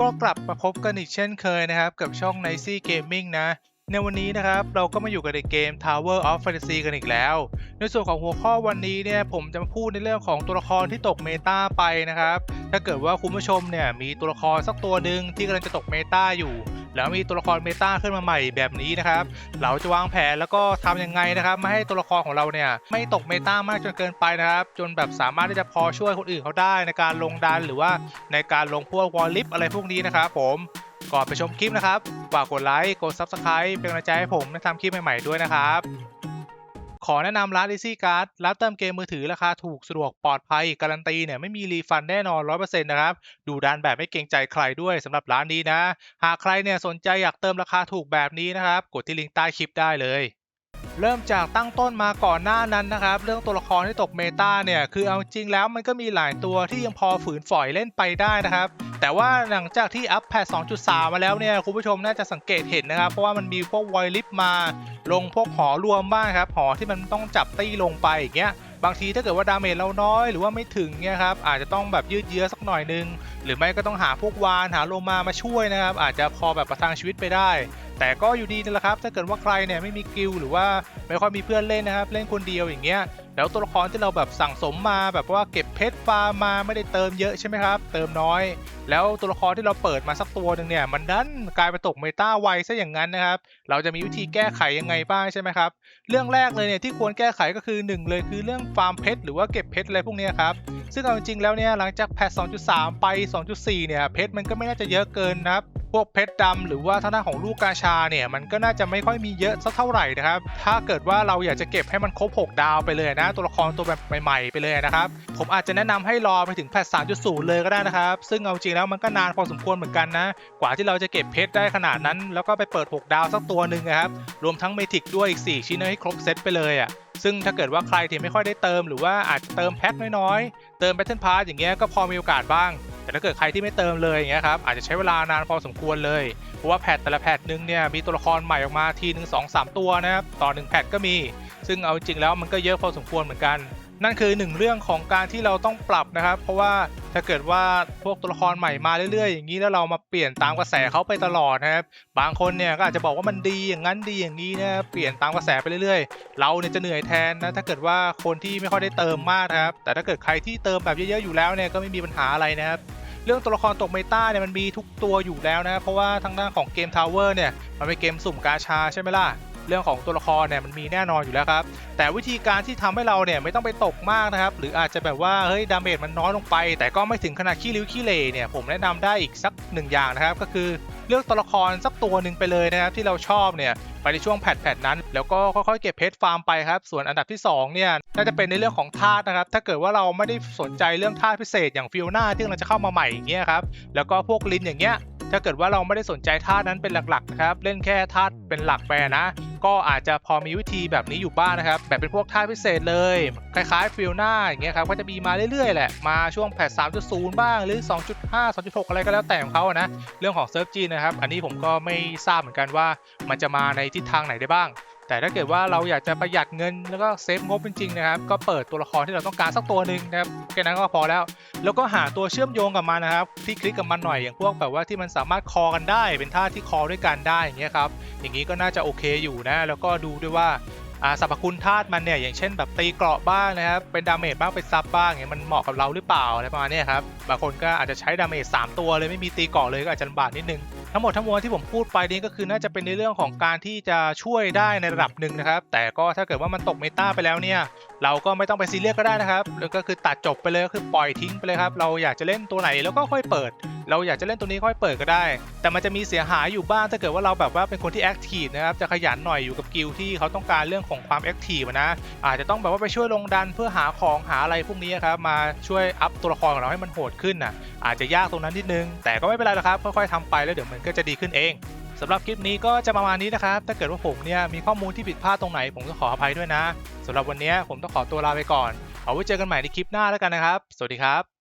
ก็กลับมาพบกันอีกเช่นเคยนะครับกับช่อง Nicy Gaming นะ ในวันนี้นะครับเราก็มาอยู่กันในเกม Tower of Fantasy กันอีกแล้ว ในส่วนของหัวข้อวันนี้เนี่ยผมจะมาพูดในเรื่องของตัวละครที่ตกเมตาไปนะครับ ถ้าเกิดว่าคุณผู้ชมเนี่ยมีตัวละครสักตัวหนึ่งที่กำลังจะตกเมตาอยู่ แล้วมีตัวละครเมตาขึ้นมาใหม่แบบนี้นะครับ เราจะวางแผนแล้วก็ทำยังไงนะครับ ไม่ให้ตัวละครของเราเนี่ยไม่ตกเมตามากจนเกินไปนะครับ จนแบบสามารถที่จะพอช่วยคนอื่นเขาได้ในการลงดันหรือว่าในการลงพวกวอลลิฟอะไรพวกนี้นะครับผมก่อนไปชมคลิปนะครับฝากกดไลค์กด Subscribe เป็นกำลังใจให้ผมในทำคลิปใหม่ๆด้วยนะครับ ขอแนะนำร้าน Easy Card ร้านเติมเกมมือถือราคาถูกสะดวกปลอดภัย การันตีเนี่ยไม่มีรีฟันแน่นอน 100%นะครับ ดูดันแบบไม่เกรงใจใครด้วยสำหรับร้านนี้นะ หากใครเนี่ยสนใจอยากเติมราคาถูกแบบนี้นะครับ กดที่ลิงก์ใต้คลิปได้เลยเริ่มจากตั้งต้นมาก่อนหน้านั้นนะครับ เรื่องตัวละครที่ตกเมตาเนี่ย คือเอาจริงแล้วมันก็มีหลายตัวที่ยังพอฝืนฝอยเล่นไปได้นะครับ แต่ว่าหลังจากที่อัปแพท2.3 มาแล้วเนี่ยคุณผู้ชมน่าจะสังเกตเห็นนะครับ เพราะว่ามันมีพวกไวลิฟมาลงพวกหอรวมบ้างครับหอที่มันต้องจับตี้ลงไปอย่างเงี้ยบางทีถ้าเกิดว่าดาเมจเราน้อยหรือว่าไม่ถึงเนี่ยครับอาจจะต้องแบบยืดเยื้อสักหน่อยนึง หรือไม่ก็ต้องหาพวกวานหาโลมามาช่วยนะครับ อาจจะพอแบบประทังชีวิตไปได้ แต่ก็อยู่ดีนั่แหละครับ ถ้าเกิดว่าใครเนี่ยไม่มีกิลหรือว่าไม่ค่อยมีเพื่อนเล่นนะครับ เล่นคนเดียวอย่างเงี้ย แล้วตัวละครที่เราแบบสั่งสมมาแบบว่าเก็บเพชรฟาร์มมาไม่ได้เติมเยอะใช่ไหมครับ เติมน้อย แล้วตัวละครที่เราเปิดมาสักตัวหนึ่งเนี่ย มันดันกลายไปตกเมตาไวซะอย่างนั้นนะครับ เราจะมีวิธีแก้ไขยังไงบ้างใช่ไหมครับ เรื่องแรกเลยเนี่ยที่ควรแก้ไขก็คือหนึ่งเลยคือเรื่องฟาร์มเพชรหรือว่าเก็บเพชรอะไรพวกนี้ครับซึ่งเอาจริงๆแล้วเนี่ยหลังจากแพท2.3 ไป 2.4 เนี่ยเพชรมันก็ไม่น่าจะเยอะเกินนะครับ พวกเพชรดำหรือว่าท่างด้าของลูกกาชาเนี่ยมันก็น่าจะไม่ค่อยมีเยอะสักเท่าไหร่นะครับถ้าเกิดว่าเราอยากจะเก็บให้มันครบ 6 ดาวไปเลยนะ ตัวละครตัวแบบใหม่ๆไปเลยนะครับผมอาจจะแนะนำให้รอไปถึงแพท3.0 เลยก็ได้นะครับ ซึ่งเอาจริงแล้วมันก็นานพอสมควรเหมือนกันนะ กว่าที่เราจะเก็บเพชรได้ขนาดนั้น แล้วก็ไปเปิด 6 ดาวสักตัวหนึ่งนะครับรวมทั้งเมทิกด้วยอีก 4 ชิ้นให้ครบเซตไปเลยอะซึ่งถ้าเกิดว่าใครที่ไม่ค่อยได้เติมหรือว่าอาจจะเติมแพทน้อยๆ เติมแพทเทิร์นพาร์อย่างเงี้ยก็พอมีโอกาสบ้างแต่ถ้าเกิดใครที่ไม่เติมเลยอย่างเงี้ยครับอาจจะใช้เวลานานพอสมควรเลย เพราะว่าแพทแต่ละแพทหนึงเนี่ยมีตัวละครใหม่ออกมาทีหนึ่งสองสามตัวนะครับต่อหนึ่งแพทก็มี ซึ่งเอาจริงแล้วมันก็เยอะพอสมควรเหมือนกัน นั่นคือหนึ่งเรื่องของการที่เราต้องปรับนะครับ เพราะว่า ถ้าเกิดว่าพวกตัวละครใหม่มาเรื่อยๆ อย่างนี้แล้วเรามาเปลี่ยนตามกระแสเขาไปตลอดนะครับ บางคนเนี่ยก็อาจจะบอกว่ามันดีอย่างนั้นดีอย่างนี้นะเปลี่ยนตามกระแสไปเรื่อยๆ เราเนี่ยจะเหนื่อยแทนนะถ้าเกิดว่าคนที่ไม่ค่อยได้เติมมากนะครับ แต่ถ้าเกิดใครที่เติมแบบเยอะๆอยู่แล้วเนี่ยก็ไม่มีปัญหาอะไรนะครับเรื่องตัวละครตกเมตาเนี่ยมันมีทุกตัวอยู่แล้วนะครับเพราะว่าทางด้านของเกมทาวเวอร์เนี่ยมันเป็นเกมสุ่มกาชาใช่ไหมล่ะ เรื่องของตัวละครเนี่ยมันมีแน่นอนอยู่แล้วครับ แต่วิธีการที่ทำให้เราเนี่ยไม่ต้องไปตกมากนะครับ หรืออาจจะแบบว่าเฮ้ยดาเมจมันน้อยลงไป แต่ก็ไม่ถึงขนาดขี้ริ้วขี้เหร่เนี่ยผมแนะนำได้อีกสักหนึ่งอย่างนะครับ ก็คือเลือกตัวละครสักตัวหนึ่งไปเลยนะครับที่เราชอบเนี่ยไปในช่วงแพทแพทนั้น แล้วก็ค่อยๆเก็บเพชรฟาร์มไปครับส่วนอันดับที่สองเนี่ยน่าจะเป็นในเรื่องของธาตุนะครับถ้าเกิดว่าเราไม่ได้สนใจเรื่องธาตุพิเศษอย่างฟิโอนาที่กำลังจะเข้ามาใหม่อย่างเงี้ยครับแล้วก็พวกลินอย่างเงี้ยถ้าเกิดว่าเราไม่ได้สนใจธาตุนั้นเป็นหลักๆนะครับเล่นแค่ธาตุเป็นหลักไปนะ ก็อาจจะพอมีวิธีแบบนี้อยู่บ้างนะครับ แบบเป็นพวกธาพิเศษเลย คล้ายๆฟิลหน้าอย่างเงี้ยครับก็จะมีมาเรื่อยๆแหละมาช่วงแพท3.0 บ้างหรือ 2.5 2.6 อะไรก็แล้วแต่ของเขาอะนะเรื่องของเซิร์ฟจีนนะครับอันนี้ผมก็ไม่ทราบเหมือนกันว่ามันจะมาในทิศทางไหนได้บ้าง แต่ถ้าเกิดว่าเราอยากจะประหยัดเงินแล้วก็เซฟงบจริงๆนะครับ ก็เปิดตัวละครที่เราต้องการสักตัวหนึ่งนะครับแค่นั้นก็พอแล้ว แล้วก็หาตัวเชื่อมโยงกับมันนะครับ ที่คลิกกับมันหน่อยอย่างพวกแบบว่าที่มันสามารถคอกันได้ เป็นท่าที่คอด้วยกันได้อย่างเงี้ยครับอย่างนี้ก็น่าจะโอเคอยู่นะ แล้วก็ดูด้วยว่าอ่าสรรพคุณธาตุมันเนี่ยอย่างเช่นแบบตีเกราะบ้างนะครับเป็นดาเมจบ้างเป็นซับบ้างอย่างเงี้ยมันเหมาะกับเราหรือเปล่าอะไรประมาณเนี้ยครับบางคนก็อาจจะใช้ดาเมจ3ตัวเลยไม่มีตีเกราะเลยก็อาจจะลำบากนิดนึง ทั้งหมดทั้งมวลที่ผมพูดไปนี้ก็คือน่าจะเป็นในเรื่องของการที่จะช่วยได้ในระดับหนึ่งนะครับ แต่ก็ถ้าเกิดว่ามันตกเมตาไปแล้วเนี่ย เราก็ไม่ต้องไปซีเรียสก็ได้นะครับ แล้วก็คือตัดจบไปเลยก็คือปล่อยทิ้งไปเลยครับ เราอยากจะเล่นตัวไหนแล้วก็ค่อยเปิด เราอยากจะเล่นตัวนี้ค่อยเปิดก็ได้ แต่มันจะมีเสียหายอยู่บ้างถ้าเกิดว่าเราแบบว่าเป็นคนที่แอคทีฟนะครับ จะขยันหน่อยอยู่กับกิลที่เขาต้องการเรื่องของความแอคทีฟนะ อาจจะต้องแบบว่าไปช่วยลงดันเพื่อหาของหาอะไรพวกนี้ครับ มาช่วยอัพตัวละครของเราให้มันโหดขึ้นน่ะอาจจะยากตรงนั้นนิดนึง แต่ก็ไม่เป็นไรหรอกครับ ค่อยๆทำไปแล้วเดี๋ยวมันก็จะดีขึ้นเอง สำหรับคลิปนี้ก็จะประมาณนี้นะครับ ถ้าเกิดว่าผมเนี่ยมีข้อมูลที่ผิดพลาดตรงไหนผมก็ขออภัยด้วยนะสำหรับวันนี้ผมต้องขอตัวลาไปก่อน เอาไว้เจอกันใหม่ในคลิปหน้าแล้วกันนะครับ สวัสดีครับ